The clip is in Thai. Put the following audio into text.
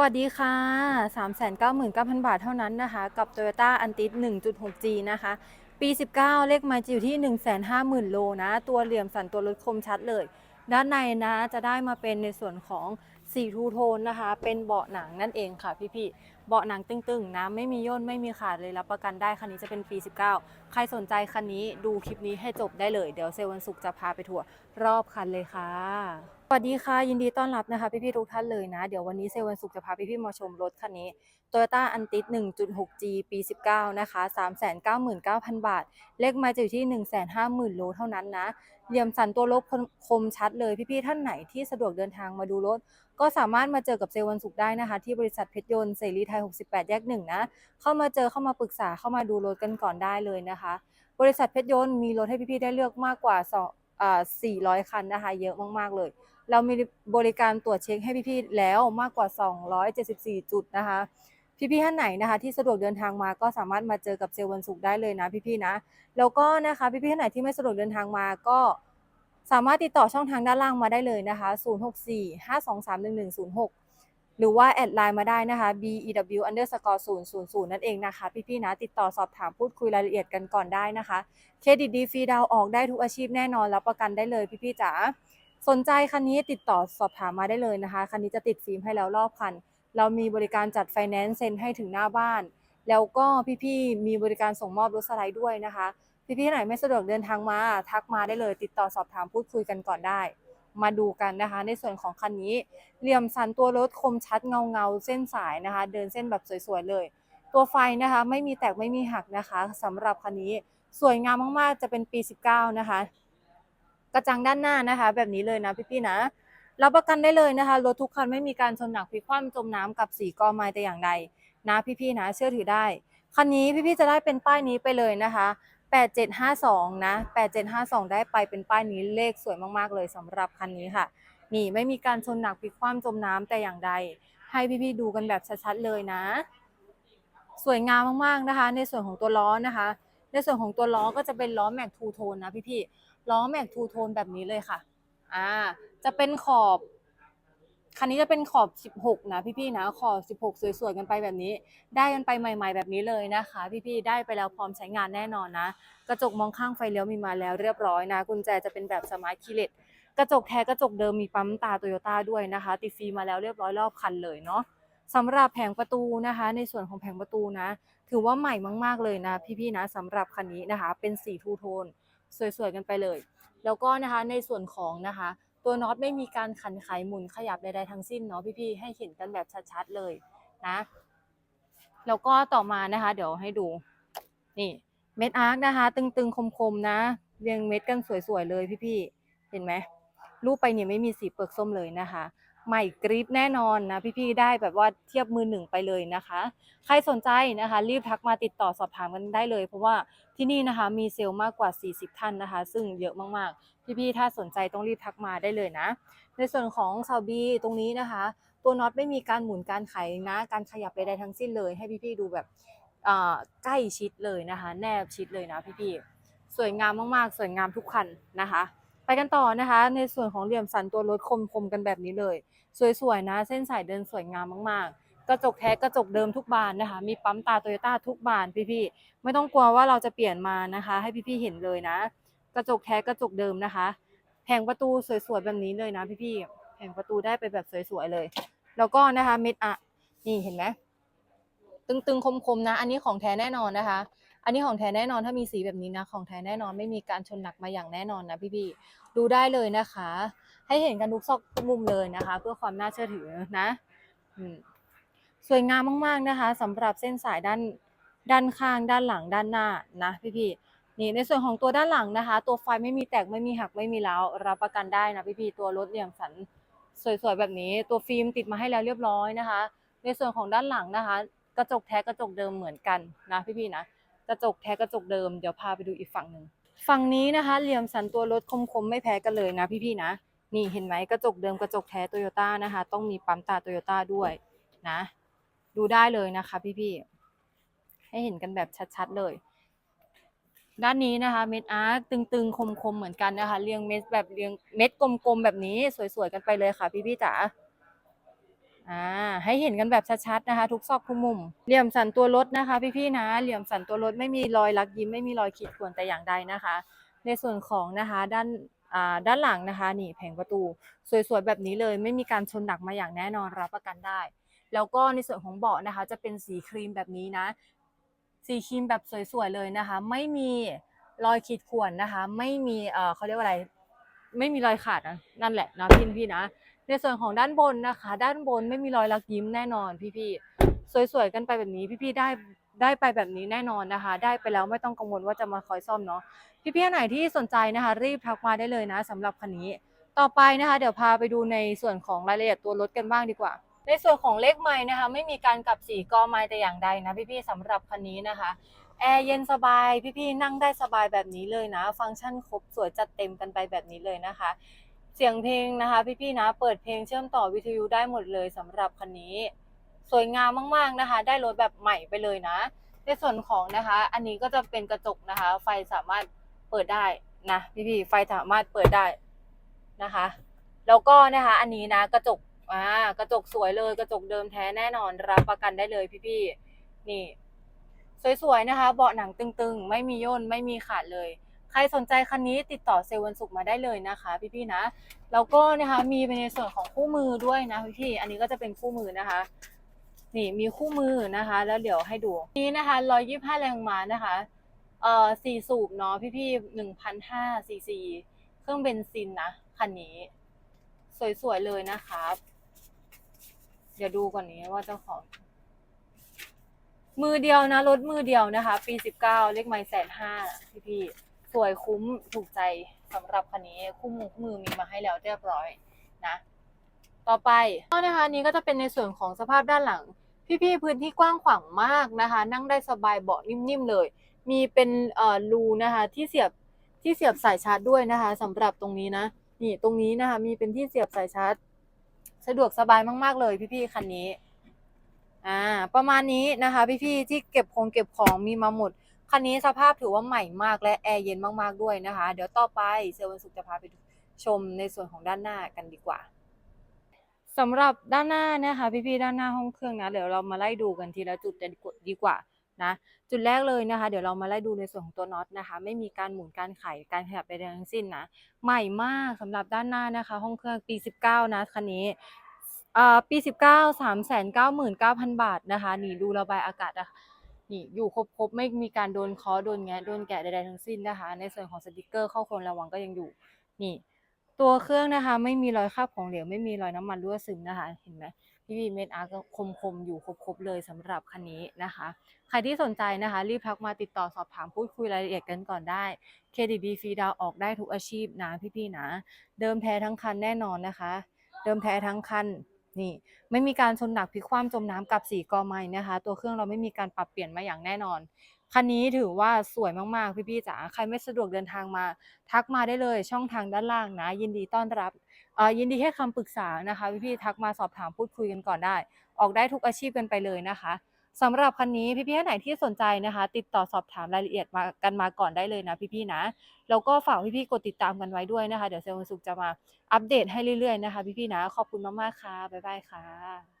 วัสดีค่ะ 399,000 บาทเท่านั้นนะคะ กับ Toyota a n t i s 1.6G นะคะ ปี 19 เลขไมล์จะอยู่ที่ 150,000 โลนะ ตัวเหลี่ยมสันตัวรถคมชัดเลย ด้านในนะจะได้มาเป็นในส่วนของสีทูโทนนะคะ เป็นเบาะหนังนั่นเองค่ะพี่ๆ เบาะหนังตึงๆ นะ ไม่มีย่นไม่มีขาดเลยรับประกันได้ คันนี้จะเป็นปี 19 ใครสนใจคันนี้ดูคลิปนี้ให้จบได้เลย เดี๋ยวเซลล์วันศุกร์จะพาไปทัวร์ รอบคันเลยค่ะ สวัสดีค่ะ ยินดีต้อนรับนะคะพี่ๆทุกท่านเลยนะ เดี๋ยววันนี้เซวันศุกร์จะพาพี่ๆมาชมรถคันนี้ Toyota a n t i s 1.6G ปี 19 นะคะ 399,000 บาท เลขไมาจะอยู่ที่ 150,000 โลเท่านั้นนะ เหลี่ยมสันตัวรถคมชัดเลยพี่ๆท่านไหนที่สะดวกเดินทางมาดูรถ ก็สามารถมาเจอกับเซวันศุกร์ได้นะคะ ที่บริษัทเพชรยนต์เสรีไทย 68 แยกหนึ่งนะ เข้ามาเจอเข้ามาปรึกษาเข้ามาดูรถกันก่อนได้เลยนะคะ บริษัทเพชรยนต์มีรถให้พี่ๆได้เลือกมากกว่าสองอ่า 400 คันนะคะ เยอะมาก ๆ เลย เรามีบริการตรวจเช็คให้พี่ๆแล้วมากกว่า 274 จุดนะคะ พี่ๆท่านไหนนะคะ ที่สะดวกเดินทางมาก็สามารถมาเจอกับเซลล์วันศุกร์ได้เลยนะพี่ๆนะ แล้วก็นะคะพี่ๆท่านไหนที่ไม่สะดวกเดินทางมาก็สามารถติดต่อช่องทางด้านล่างมาได้เลยนะคะ 0645231106 หรือว่าแอดไลน์มาได้นะคะ bew underscore 000นั่นเองนะคะ พี่ๆนะติดต่อสอบถามพูดคุยรายละเอียดกันก่อนได้นะคะ เครดิตดีฟรีดาวออกได้ทุกอาชีพแน่นอนรับประกันได้เลยพี่ๆจ๋าสนใจคันนี้ติดต่อสอบถามมาได้เลยนะคะ คันนี้จะติดฟิล์มให้แล้วรอบคัน เรามีบริการจัดไฟแนนซ์เซ็นให้ถึงหน้าบ้าน แล้วก็พี่ๆมีบริการส่งมอบรถสไลด์ด้วยนะคะ พี่ๆไหนไม่สะดวกเดินทางมาทักมาได้เลย ติดต่อสอบถามพูดคุยกันก่อนได้ มาดูกันนะคะ ในส่วนของคันนี้เหลี่ยมสันตัวรถคมชัดเงาเงาเส้นสายนะคะ เดินเส้นแบบสวยๆเลย ตัวไฟนะคะไม่มีแตกไม่มีหักนะคะสำหรับคันนี้สวยงามมากๆจะเป็นปี 19 นะคะ กระจังด้านหน้านะคะ แบบนี้เลยนะพี่ๆนะรับประกันได้เลยนะคะรถทุกคันไม่มีการชนหนักพลิกคว่ำจมน้ำกับสีกอไม้แต่อย่างใดนะพี่ๆนะเชื่อถือได้คันนี้พี่ๆจะได้เป็นป้ายนี้ไปเลยนะคะ 8752 นะ 8752 ได้ไปเป็นป้ายนี้เลขสวยมากๆ เลยสำหรับคันนี้ค่ะ นี่ไม่มีการชนหนักพลิกคว่ำจมน้ำแต่อย่างใด ให้พี่ๆดูกันแบบชัดๆ เลยนะ สวยงามมากๆนะคะ ในส่วนของตัวล้อนะคะ ในส่วนของตัวล้อก็จะเป็นล้อแม็กทูโทนนะพี่ๆล้อแม็กทูโทนแบบนี้เลยค่ะ อ่า จะเป็นขอบ คันนี้จะเป็นขอบ 16 นะพี่ๆนะขอบ 16 สวยๆกันไปแบบนี้ ได้กันไปใหม่ๆ แบบนี้เลยนะคะ พี่ๆได้ไปแล้วพร้อมใช้งานแน่นอนนะ กระจกมองข้างไฟเลี้ยวมีมาแล้วเรียบร้อยนะกุญแจจะเป็นแบบสมาร์ทคีย์เลสกระจกแท้กระจกเดิมมีปั๊มตาโตโยต้าด้วยนะคะ ติดฟรีมาแล้วเรียบร้อยรอบคันเลยเนาะสำหรับแผงประตูนะคะ ในส่วนของแผงประตูนะ ถือว่าใหม่มากๆเลยนะ พี่ๆนะสำหรับคันนี้นะคะ เป็นสีทูโทน สวยๆกันไปเลย แล้วก็นะคะในส่วนของนะคะ ตัวน็อตไม่มีการขันไขหมุนขยับใดๆทั้งสิ้นเนาะพี่ๆให้เห็นกันแบบชัดๆเลยนะแล้วก็ต่อมานะคะ เดี๋ยวให้ดูนี่เม็ดอาร์คนะคะ ตึงๆคมๆนะ เรียงเม็ดกันสวยๆเลยพี่ๆเห็นไหมรูปไปเนี่ยไม่มีสีเปลือกส้มเลยนะคะ ใหม่กริปแน่นอนนะพี่ๆได้แบบว่าเทียบมือหนึ่งไปเลยนะคะ ใครสนใจนะคะ รีบทักมาติดต่อสอบถามกันได้เลย เพราะว่าที่นี่นะคะมีเซลล์มากกว่า 40 ท่านนะคะ ซึ่งเยอะมากๆ พี่ๆถ้าสนใจต้องรีบทักมาได้เลยนะ ในส่วนของซาบีตรงนี้นะคะ ตัวน็อตไม่มีการหมุนการไขนะ การขยับใดๆทั้งสิ้นเลย ให้พี่ๆดูแบบใกล้ชิดเลยนะคะ แนบชิดเลยนะพี่ๆสวยงามมากๆ สวยงามทุกคันนะคะ ไปกันต่อนะคะ ในส่วนของเหลี่ยมสันตัวรถคมๆกันแบบนี้เลย สวยๆนะ เส้นสายเดินสวยงามมากๆ กระจกแท้กระจกเดิมทุกบานนะคะ มีปั๊มตาโตโยต้าทุกบานพี่ๆไม่ต้องกลัวว่าเราจะเปลี่ยนมานะคะ ให้พี่ๆเห็นเลยนะ กระจกแท้กระจกเดิมนะคะแผงประตูสวยๆแบบนี้เลยนะพี่ๆแผงประตูได้ไปแบบสวยๆเลย แล้วก็นะคะเม็ดอะนี่เห็นไหมตึงๆคมๆนะ อันนี้ของแท้แน่นอนนะคะ อันนี้ของแท้แน่นอนถ้ามีสีแบบนี้นะ ของแท้แน่นอนไม่มีการชนหนักมาอย่างแน่นอนนะพี่ๆดูได้เลยนะคะ ให้เห็นกันทุกซอกทุกมุมเลยนะคะ เพื่อความน่าเชื่อถือนะสวยงามมากๆนะคะสำหรับเส้นสายด้านด้านข้างด้านหลังด้านหน้านะพี่ๆนี่ในส่วนของตัวด้านหลังนะคะ ตัวไฟไม่มีแตกไม่มีหักไม่มีร้าวรับประกันได้นะพี่ๆตัวรถเหลี่ยมสันสวยๆแบบนี้ ตัวฟิล์มติดมาให้แล้วเรียบร้อยนะคะ ในส่วนของด้านหลังนะคะ กระจกแท้กระจกเดิมเหมือนกันนะพี่ๆนะ กระจกแท้กระจกเดิมเดี๋ยวพาไปดูอีกฝั่งหนึ่งฝั่งนี้นะคะ เหลี่ยมสันตัวรถคมๆไม่แพ้กันเลยนะพี่ๆนะ นี่เห็นไหมกระจกเดิมกระจกแท้โตโยต้านะคะ ต้องมีปั๊มตาโตโยต้าด้วยนะ ดูได้เลยนะคะพี่ๆให้เห็นกันแบบชัดๆเลย ด้านนี้นะคะเม็ดอาร์ตตึงๆคมๆเหมือนกันนะคะเรียงเม็ดแบบเรียงเม็ดกลมๆแบบนี้สวยๆกันไปเลยค่ะพี่ๆจ๋า อ่าให้เห็นกันแบบชัดๆนะคะ ทุกซอกทุกมุม เหลี่ยมสันตัวรถนะคะ พี่ๆนะ เหลี่ยมสันตัวรถไม่มีรอยลักยิ้มไม่มีรอยขีดข่วนแต่อย่างใดนะคะ ในส่วนของนะคะด้านอ่าด้านหลังนะคะนี่แผงประตูสวยๆแบบนี้เลย ไม่มีการชนหนักมาอย่างแน่นอนรับประกันได้ แล้วก็ในส่วนของเบาะนะคะ จะเป็นสีครีมแบบนี้นะ สีครีมแบบสวยๆเลยนะคะ ไม่มีรอยขีดข่วนนะคะ ไม่มีเอ่อเขาเรียกว่าอะไร ไม่มีรอยขาดนะนั่นแหละนะพี่พี่นะ ในส่วนของด้านบนนะคะ ด้านบนไม่มีรอยลักยิ้มแน่นอนพี่ๆสวยๆกันไปแบบนี้พี่ๆได้ได้ไปแบบนี้แน่นอนนะคะ ได้ไปแล้วไม่ต้องกังวลว่าจะมาคอยซ่อมเนาะพี่ๆไหนที่สนใจนะคะ รีบทักมาได้เลยนะสำหรับคันนี้ ต่อไปนะคะ เดี๋ยวพาไปดูในส่วนของรายละเอียดตัวรถกันบ้างดีกว่า ในส่วนของเลขไม้นะคะ ไม่มีการกลับสีกอไม้แต่อย่างใดนะพี่ๆสำหรับคันนี้นะคะแอร์เย็นสบายพี่ๆนั่งได้สบายแบบนี้เลยนะ ฟังก์ชันครบสวยจัดเต็มกันไปแบบนี้เลยนะคะ เสียงเพลงนะคะ พี่ๆนะ เปิดเพลงเชื่อมต่อวิทยุได้หมดเลยสำหรับคันนี้ สวยงามมากๆนะคะ ได้รถแบบใหม่ไปเลยนะ ในส่วนของนะคะ อันนี้ก็จะเป็นกระจกนะคะ ไฟสามารถเปิดได้นะพี่ๆไฟสามารถเปิดได้นะคะ แล้วก็นะคะ อันนี้นะกระจกอ่ากระจกสวยเลยกระจกเดิมแท้แน่นอนรับประกันได้เลยพี่ๆนี่ สวยๆนะคะ เบาะหนังตึงๆ ไม่มีย่นไม่มีขาดเลย ใครสนใจคันนี้ติดต่อเซลล์วันศุกร์มาได้เลยนะคะ พี่ๆนะ แล้วก็นะคะมีในส่วนของคู่มือด้วยนะพี่ๆอันนี้ก็จะเป็นคู่มือนะคะ นี่มีคู่มือนะคะ แล้วเดี๋ยวให้ดูนี้นะคะร้อยยี่ห้าแรงม้านะคะเอ่อสี่สูบเนาะพี่ๆหนึ่งพันห้าซีซีเครื่องเบนซินนะคันนี้ สวยๆเลยนะครับเดี๋ยวดูก่อนนี้ว่าเจ้าของ มือเดียวนะรถมือเดียวนะคะ ปีสิบเก้าเลขไม้แสนห้าพี่พี่ๆ วยคุ้มถูกใจสำหรับคันนี้คู่มือคู่มือมีมาให้แล้วเรียบร้อยนะ ต่อไปก็นะคะนี้ก็จะเป็นในส่วนของสภาพด้านหลัง พี่ๆพื้นที่กว้างขวางมากนะคะ นั่งได้สบายเบาะนิ่มๆเลย มีเป็นเอ่อรูนะคะที่เสียบที่เสียบสายชาร์จด้วยนะคะสำหรับตรงนี้นะนี่ตรงนี้นะคะมีเป็นที่เสียบสายชาร์จ สะดวกสบายมากๆเลยพี่ๆคันนี้อ่าประมาณนี้นะคะ พี่ๆที่เก็บของเก็บของมีมาหมด คันนี้สภาพถือว่าใหม่มากและแอร์เย็นมากๆด้วยนะคะ เดี๋ยวต่อไปเซลล์วันศุกร์จะพาไปชมในส่วนของด้านหน้ากันดีกว่าสำหรับด้านหน้านะคะพี่ๆด้านหน้าห้องเครื่องนะเดี๋ยวเรามาไล่ดูกันทีละจุดจะดีกว่านะจุดแรกเลยนะคะ เดี๋ยวเรามาไล่ดูในส่วนของตัวน็อตนะคะ ไม่มีการหมุนการไขการขยับใดทั้งสิ้นนะใหม่มากสำหรับด้านหน้านะคะ ห้องเครื่องปี 19 นะคันนี้อ่าปี 19 399,000 บาทนะคะนี่ดูระบายอากาศอะ นี่อยู่ครบๆไม่มีการโดนคอโดนแงะโดนแกะใดๆทั้งสิ้นนะคะ ในส่วนของสติกเกอร์เข้าโครระวังก็ยังอยู่นี่ ตัวเครื่องนะคะ ไม่มีรอยคราบของเหลวไม่มีรอยน้ำมันรั่วซึมนะคะ เห็นไหมพี่วีเมดอาร์ก็คมๆอยู่ครบๆเลยสำหรับคันนี้นะคะ ใครที่สนใจนะคะ รีบทักมาติดต่อสอบถามพูดคุยรายละเอียดกันก่อนได้เครดิตดีฟรีดาวออกได้ทุกอาชีพนะพี่ๆนะ เดิมแท้ทั้งคันแน่นอนนะคะ เดิมแท้ทั้งคัน นี่ไม่มีการชนหนักพลิกคว่ำจมน้ำกับสีกอไม้นะคะ ตัวเครื่องเราไม่มีการปรับเปลี่ยนมาอย่างแน่นอนคันนี้ถือว่าสวยมากๆ พี่ๆจ๋าใครไม่สะดวกเดินทางมา ทักมาได้เลยช่องทางด้านล่างนะ ยินดีต้อนรับอ่อยินดีให้คำปรึกษานะคะ พี่ๆทักมาสอบถามพูดคุยกันก่อนได้ ออกได้ทุกอาชีพกันไปเลยนะคะ สำหรับคันนี้พี่ๆท่านไหนที่สนใจนะคะ ติดต่อสอบถามรายละเอียดมากันมาก่อนได้เลยนะพี่ๆนะแล้วก็ฝากพี่ๆกดติดตามกันไว้ด้วยนะคะ เดี๋ยวเซลล์สุขจะมาอัปเดตให้เรื่อยๆนะคะ พี่ๆนะขอบคุณมากๆค่ะบ๊ายบายค่ะ